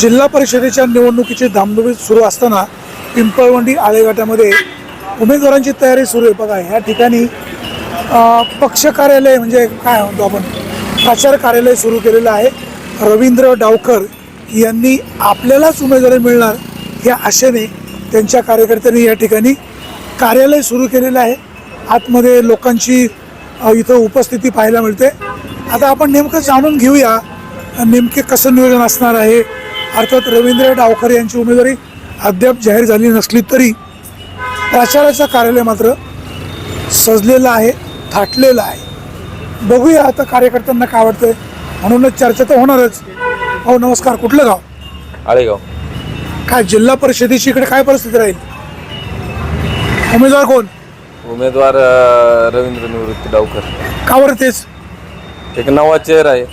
जिल्हा परिषदेच्या निवडणुकीची धामधुमी सुरू असताना पिंपळवंडी आळेघाटामध्ये उमेदवारांची तयारी सुरू आहे. बघा ह्या ठिकाणी पक्ष कार्यालय म्हणजे काय म्हणतो आपण? प्रचार कार्यालय सुरू केलेलं आहे. रवींद्र डावकर यांनी आपल्यालाच उमेदवारी मिळणार या आशेने त्यांच्या कार्यकर्त्यांनी या ठिकाणी कार्यालय सुरू केलेलं आहे. आतमध्ये लोकांची इथं उपस्थिती पाहायला मिळते. आता आपण नेमकं जाणून घेऊया नेमके कसं नियोजन असणार आहे अर्थात रवींद्र डावकर यांची उमेदवारी अद्याप जाहीर झाली नसली तरी प्रचाराचं कार्यालय मात्र सजलेलं आहे थाटलेलं आहे. बघूया आता कार्यकर्त्यांना काय वाटतंय. म्हणूनच चर्चा तर होणारच. हो नमस्कार कुठलं गाव? आळेगाव. काय जिल्हा परिषदेची इकडे काय परिस्थिती राहील? उमेदवार कोण? उमेदवार अ, रवींद्र निवृत्ती डावकर का बरं तेच? एक नवा चेअर आहे.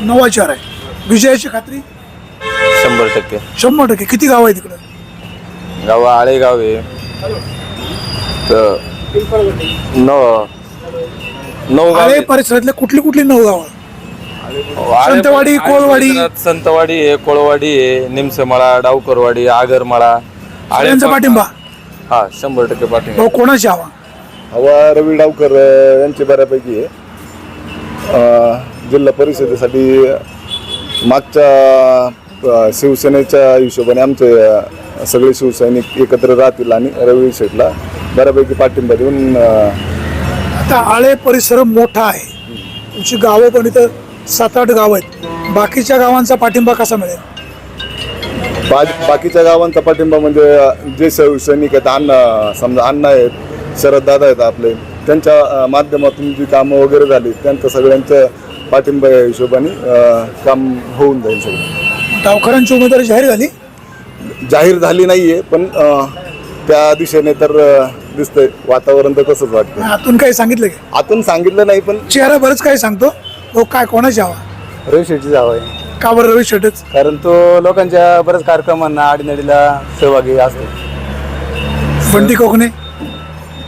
नवा चार आहे. विजयाची खात्री? शंभर टक्के. शंभर टक्के. किती गाव आहे तिकडं? गाव आळेगाव आहे. तर नऊ नऊ गाव आळे. परिसरातले कुठली कुठली नऊ गाव? आळे- संतवाडी, कोळवाडी. संतवाडी आहे कोळवाडी आहे निमसमळा डावकरवाडी आगरमळा सगळ्यांचा पाठिंबा? हा शंभर टक्के पाठिंबा. भाऊ कोणाची हवा? हवा रवी डावकर अ, यांची बऱ्यापैकी आहे. अ, जिल्हा परिषदेसाठी मागच्या शिवसेनेच्या हिशोबाने आमचे सगळे शिवसैनिक एकत्र राहतील आणि रवी शेठला बऱ्यापैकी पाठिंबा देऊन आता आळे परिसर मोठा आहे. तुमची गावं पण इथं सात आठ गावं आहेत. बाकीच्या गावांचा पाठिंबा कसा मिळेल? बा- बाकीच्या गावांचा पाठिंबा म्हणजे जे शिवसैनिक आहेत अण्णा समजा अण्णा आहेत शरद दादा आहेत आपले त्यांच्या माध्यमातून जी कामं वगैरे झाली त्यांच्या सगळ्यांच्या पाठिंबा हिशोबाने काम होऊन जाईल सगळं. डावखरांची उमेदवारी जाहीर झाली? जाहीर झाली नाहीये पण अ, त्या दिशेने तर दिसतंय. वातावरण तर तसंच वाटतं आतून काही सांगितलं की? आतून सांगितलं नाही पण चेहरा बरंच काही सांगतो. हो काय कोणाची हवा? रवी शेट्टी जावं आहे. का बरं रवी शेटच? कारण तो लोकांच्या बऱ्याच कार्यक्रमांना आडीनडीला सहभागी असतो. बंटी कोकणे?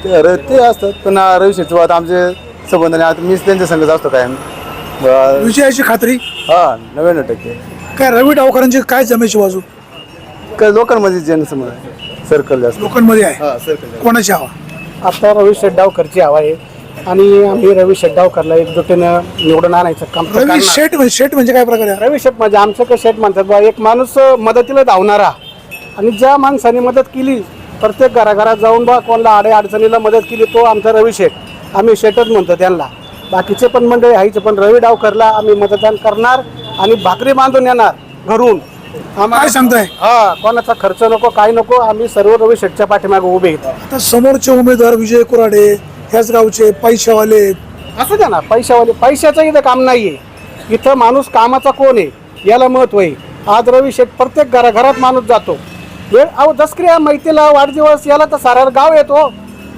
तर ते असतात पण रवी शेट्टी बाबत आमचे संबंध नाही. आता मीच त्यांच्या संगत असतो कायम. ब- विजयाची खात्री? हा नव्याण्णव टक्के. काय रवी डावकरांची काय जमेची बाजू? काय लोकांमध्ये जनसमज सर्कल जास्त. लोकांमध्ये आहे. कोणाची हवा? आता रवी शेड्डावकरची हवा आहे. आणि आम्ही रवी शेड्डावकरला एकजुटीनं निवडून आणायचं काम रवी करणार. शेट म्हणजे शेट म्हणजे काय प्रकार आहे? रवी शेट म्हणजे आमचं कसं शेट म्हणतात बा एक माणूस मदतीला धावणारा. आणि ज्या माणसाने मदत केली प्रत्येक घराघरात जाऊन बा कोणाला आडे अडचणीला मदत केली तो आमचा रवी शेठ आम्ही शेटच म्हणतो त्यांना. बाकीचे पण मंडळी आहेच पण रवी डावकरला आम्ही मतदान करणार. आणि भाकरी बांधून येणार घरून. काय सांगताय? हा कोणाचा खर्च नको काय नको आम्ही सर्व रवी शेठच्या पाठीमागे उभे आहेत. आता समोरचे उमेदवार विजय कुराडे ह्याच गावचे पैशावाले असू द्या ना पैशावाले पैशाचं इथं काम नाहीये. इथं माणूस कामाचा कोण आहे याला महत्त्व आहे. आज रवी शेठ प्रत्येक घराघरात माणूस जातो. वेळ अहो दसक्रिया मैतीला वाढदिवस याला तर साऱ्या गाव येतो.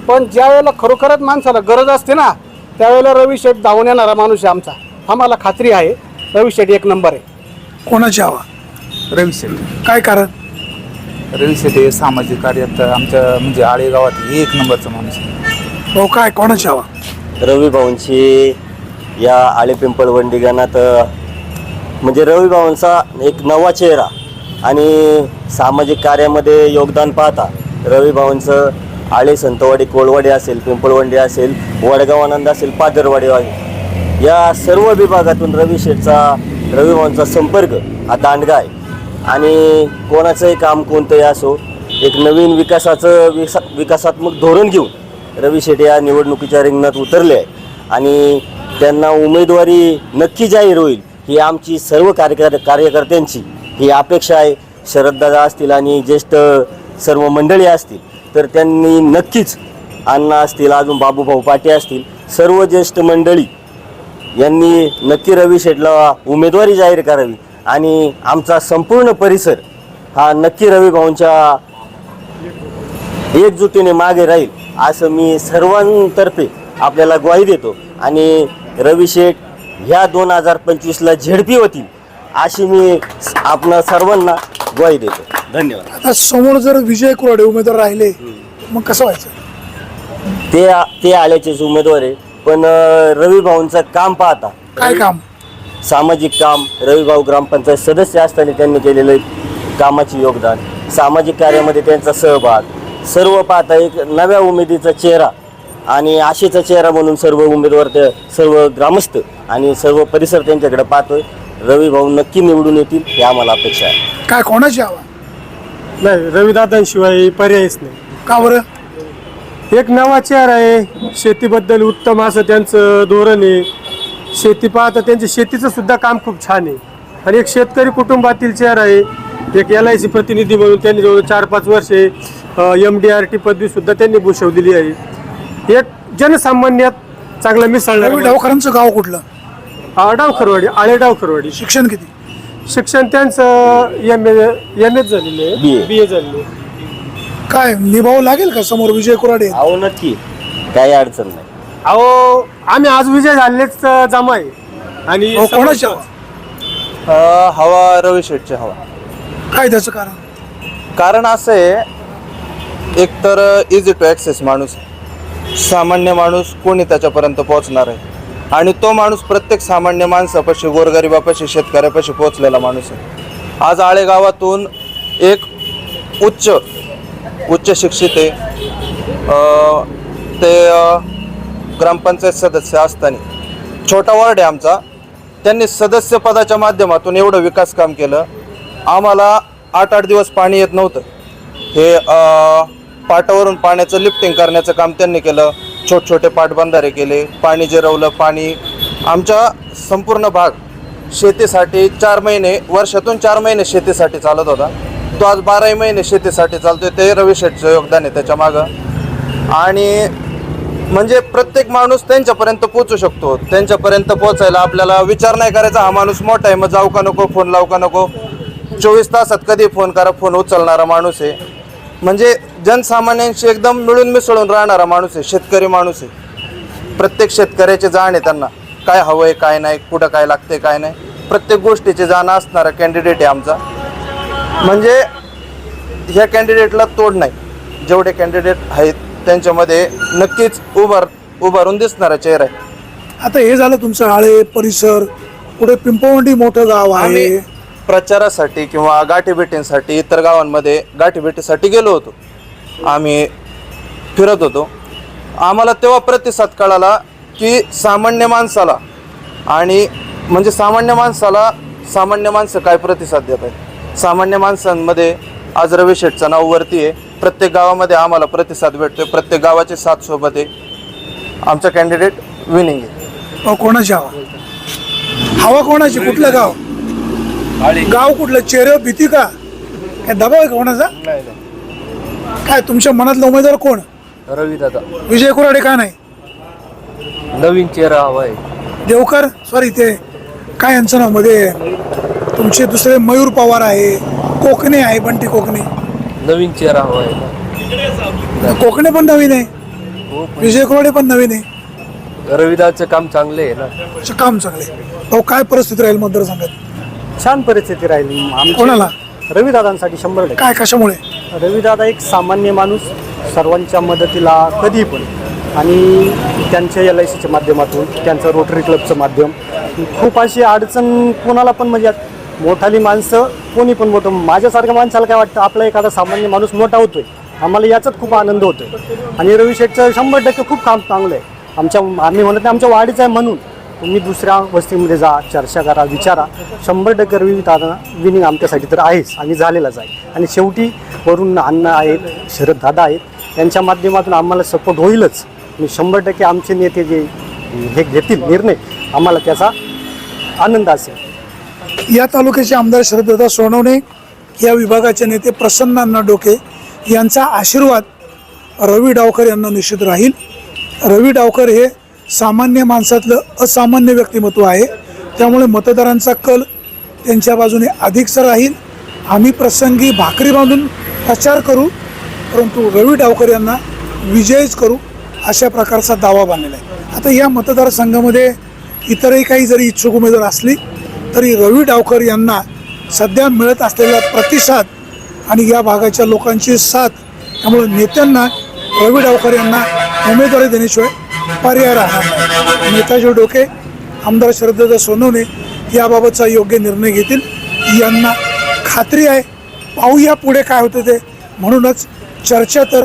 पण ज्या वेळेला खरोखरच माणसाला गरज असते ना त्यावेळेला रवी शेठ धावून येणारा माणूस आहे आमचा. आम्हाला खात्री आहे. रवी शेठ एक नंबर आहे. कोणाची हवा? रवी शेट्टी. काय कारण? रवी शेट्टी हे सामाजिक कार्यात आमच्या म्हणजे आळे गावात एक नंबरचा माणूस आहे. भाऊ काय? कोणाची हवा? रवी भाऊंची या आळे पिंपळवंडी गाण्यात म्हणजे रवी भाऊंचा एक नवा चेहरा आणि सामाजिक कार्यामध्ये योगदान पाहता रवी भाऊंचं आळे संतवाडी कोळवाडी असेल पिंपळवंडी असेल वडगाव आनंद असेल पादरवाडी आहे या सर्व विभागातून रवी शेठचा रवी संपर्क हा दांडगा आहे. आणि कोणाचंही काम कोणतंही असो एक नवीन विकासाचं विसा विकासात्मक धोरण घेऊन रवी शेट्टी या निवडणुकीच्या रिंगणात उतरले आहे. आणि त्यांना उमेदवारी नक्की जाहीर होईल ही आमची सर्व कार्यकर कार्यकर्त्यांची ही अपेक्षा आहे. शरददादा असतील आणि ज्येष्ठ सर्व मंडळी असतील तर त्यांनी नक्कीच अण्णा असतील अजून बाबूभाऊ पाटे असतील सर्व ज्येष्ठ मंडळी यांनी नक्की रवी शेठला उमेदवारी जाहीर करावी. आणि आमचा संपूर्ण परिसर हा नक्की रवी भाऊंच्या एकजुटीने मागे राहील असं मी सर्वांतर्फे आपल्याला ग्वाही देतो. आणि रवी शेठ ह्या दोन हजार पंचवीसला झेडपी होतील अशी मी आपणा सर्वांना ग्वाही देतो. धन्यवाद. आता समोर जर विजय कुराडे उमेदवार राहिले मग कसं व्हायचं? ते ते आल्याचेच उमेदवार आहे. पण अं, रवी भाऊंचं काम पाहता. काय काम? सामाजिक काम रविभाऊ ग्रामपंचायत सदस्य असताना त्यांनी केलेलं कामाचे योगदान. सामाजिक कार्यामध्ये त्यांचा सहभाग. सर्व पाहता एक नव्या उमेदीचा चेहरा आणि आशेचा चेहरा म्हणून सर्व उमेदवार ते सर्व ग्रामस्थ आणि सर्व परिसर त्यांच्याकडे पाहतोय. रविभाऊ नक्की निवडून येतील ही आम्हाला अपेक्षा आहे. काय कोणाची हवा नाही रविदादांशिवाय पर्यायच नाही. का बरं? एक नवा चेहरा आहे. शेतीबद्दल उत्तम असं त्यांचं धोरण आहे. शेती पाहता त्यांच्या शेतीचं सुद्धा काम खूप छान आहे. आणि एक शेतकरी कुटुंबातील चेहरा आहे. एक एल आय सी प्रतिनिधी म्हणून त्यांनी जवळ चार पाच वर्षे एम डी आर टी पदवी सुद्धा त्यांनी भूषवलेली आहे. एक जनसामान्यात चांगला मिसळणार डावकरांचं गाव कुठलं? डावखरवाडी आळे डावखरवाडी. शिक्षण किती? शिक्षण त्यांचं एम ए एम एच झालेलं आहे. बी ए झालेलं आहे. काय निभावं लागेल का समोर विजय कुराडे? अहो नक्की. काही अडचण नाही. अहो आम्ही आज विजय झालेच जमा आहे आणि अहो, कोणाची हवा हवा रवी शेठची हवा. काय त्याचं कारण? कारण असं आहे एकतर इझी टू ॲक्सेस माणूस आहे. सामान्य माणूस कोणी त्याच्यापर्यंत पोहोचणार आहे. आणि तो माणूस प्रत्येक सामान्य माणसापाशी गोरगरिबापाशी शेतकऱ्यापाशी पोहोचलेला माणूस आहे. आज आळे गावातून एक उच्च उच्च शिक्षित आहे. ते ग्रामपंचायत सदस्य असताना छोटा वार्ड आहे आमचा. त्यांनी सदस्यपदाच्या माध्यमातून एवढं विकास काम केलं. आम्हाला आठ आठ दिवस पाणी येत नव्हतं. हे पाटावरून पाण्याचं लिफ्टिंग करण्याचं काम त्यांनी केलं. छोटे छोटे पाटबंधारे केले. पाणी जिरवलं. पाणी आमच्या संपूर्ण भाग शेतीसाठी चार महिने वर्षातून चार महिने शेतीसाठी चालत होता. तो आज बाराही महिने शेतीसाठी चालतोय. ते रवी शेठचं योगदान आहे त्याच्या मागं. आणि म्हणजे प्रत्येक माणूस त्यांच्यापर्यंत पोचू शकतो. त्यांच्यापर्यंत पोचायला आपल्याला विचार नाही करायचा हा माणूस मोठा आहे मग जाऊ का नको फोन लावू का नको? चोवीस तासात कधी फोन करा फोन उचलणारा माणूस आहे. म्हणजे जनसामान्यांशी एकदम मिळून मिसळून राहणारा माणूस आहे शेतकरी माणूस आहे. प्रत्येक शेतकऱ्याची जाण आहे त्यांना. काय हवं आहे काय नाही कुठं काय लागते काय नाही. प्रत्येक गोष्टीची जाण असणारा कॅन्डिडेट आहे आमचा. म्हणजे ह्या कॅन्डिडेटला तोड नाही. जेवढे कॅन्डिडेट आहेत त्यांच्यामध्ये नक्कीच उभार उभारून दिसणारा चेहरा आहे. आता हे झालं तुमचं आळे परिसर पुढे पिंपवंडी मोठं गाव आहे. आम्ही प्रचारासाठी किंवा गाठीभेटींसाठी इतर गावांमध्ये गाठीभेटीसाठी गेलो होतो. आम्ही फिरत होतो. आम्हाला तेव्हा प्रतिसाद कळाला की सामान्य माणसाला आणि म्हणजे सामान्य माणसाला सामान्य माणसं काय प्रतिसाद देत आहेत सामान्य माणसांमध्ये आज रवी शेठचं नाव वरती आहे. प्रत्येक गावामध्ये आम्हाला प्रतिसाद भेटतोय. प्रत्येक गावाची साथ सोबत आहे. आमचा कॅन्डिडेट विनिंग आहे. अहो, कोणाची हवा? हवा कोणाची? कुठलं गाव? गाव कुठलं? चेहऱ्यावर भीती का? काय दबाव आहे का कोणाचा? काय तुमच्या मनातला उमेदवार कोण? रवी दादा विजय कुराडे का नाही? नवीन चेहरा हवाय देवकर? सॉरी ते काय यांचं नावमध्ये? तुमचे दुसरे मयूर पवार आहे कोकणे आहे बंटी कोकणे. नवीन चेहरा हवाय कोकणे पण नवीन आहे. विजय कुराडे पण नवीन आहे. रविदाचं काम चांगलं आहे ना? काम चांगले अहो काय परिस्थिती राहील मतदारसंघात? छान परिस्थिती राहिली. आमची कोणाला? रविदादांसाठी शंभर टक्के. काय कशामुळे? रविदादा एक सामान्य माणूस सर्वांच्या मदतीला कधी पण. आणि त्यांच्या एल आय सीच्या माध्यमातून त्यांचं रोटरी क्लबचं माध्यम. खूप अशी अडचण कोणाला पण म्हणजे मोठाली माणसं कोणी पण मोठं माझ्यासारख्या माणसाला काय वाटतं आपला एखादा सामान्य माणूस मोठा होतोय. आम्हाला याचाच खूप आनंद होतोय. आणि रवी शेठचं शंभर टक्के खूप काम चांगलं आहे आमच्या आम्ही म्हणत नाही आमच्या वाढीचं आहे म्हणून. तुम्ही दुसऱ्या वस्तीमध्ये जा चर्चा करा विचारा. शंभर टक्के रवी दादा विनिंग आमच्यासाठी तर आहेच. आणि झालेलाच आहे. आणि शेवटी वरून अण्णा आहेत शरद दादा आहेत यांच्या माध्यमातून आम्हाला सपोर्ट होईलच. आणि शंभर टक्के आमचे नेते जे हे घेतील निर्णय आम्हाला त्याचा आनंद असेल. या तालुक्याचे आमदार शरददादा सोनवणे या विभागाचे नेते प्रसन्न अण्णा डोके यांचा आशीर्वाद रवी डावकर यांना निश्चित राहील. रवी डावकर हे सामान्य माणसातलं असामान्य व्यक्तिमत्व आहे. त्यामुळे मतदारांचा कल त्यांच्या बाजूने अधिकचा राहील. आम्ही प्रसंगी भाकरी बांधून प्रचार करू परंतु रवी डावकर यांना विजयच करू अशा प्रकारचा दावा बांधलेला आहे. आता या मतदारसंघामध्ये इतरही काही जरी इच्छुक उमेदवार असली तरी रवी डावकर यांना सध्या मिळत असलेला प्रतिसाद आणि या भागाच्या लोकांची साथ त्यामुळे नेत्यांना रवी डावकर यांना उमेदवारी देण्याशिवाय पर्याय राहणार नेताजी डोके आमदार शरददादा सोनवणे याबाबतचा योग्य निर्णय घेतील. यांना खात्री आहे पाहूया पुढे काय होतं ते. म्हणूनच चर्चा तर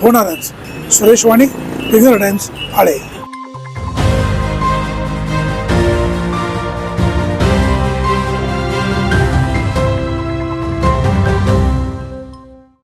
होणारच. सुरेश वाणी विंगर टाइम्स आळे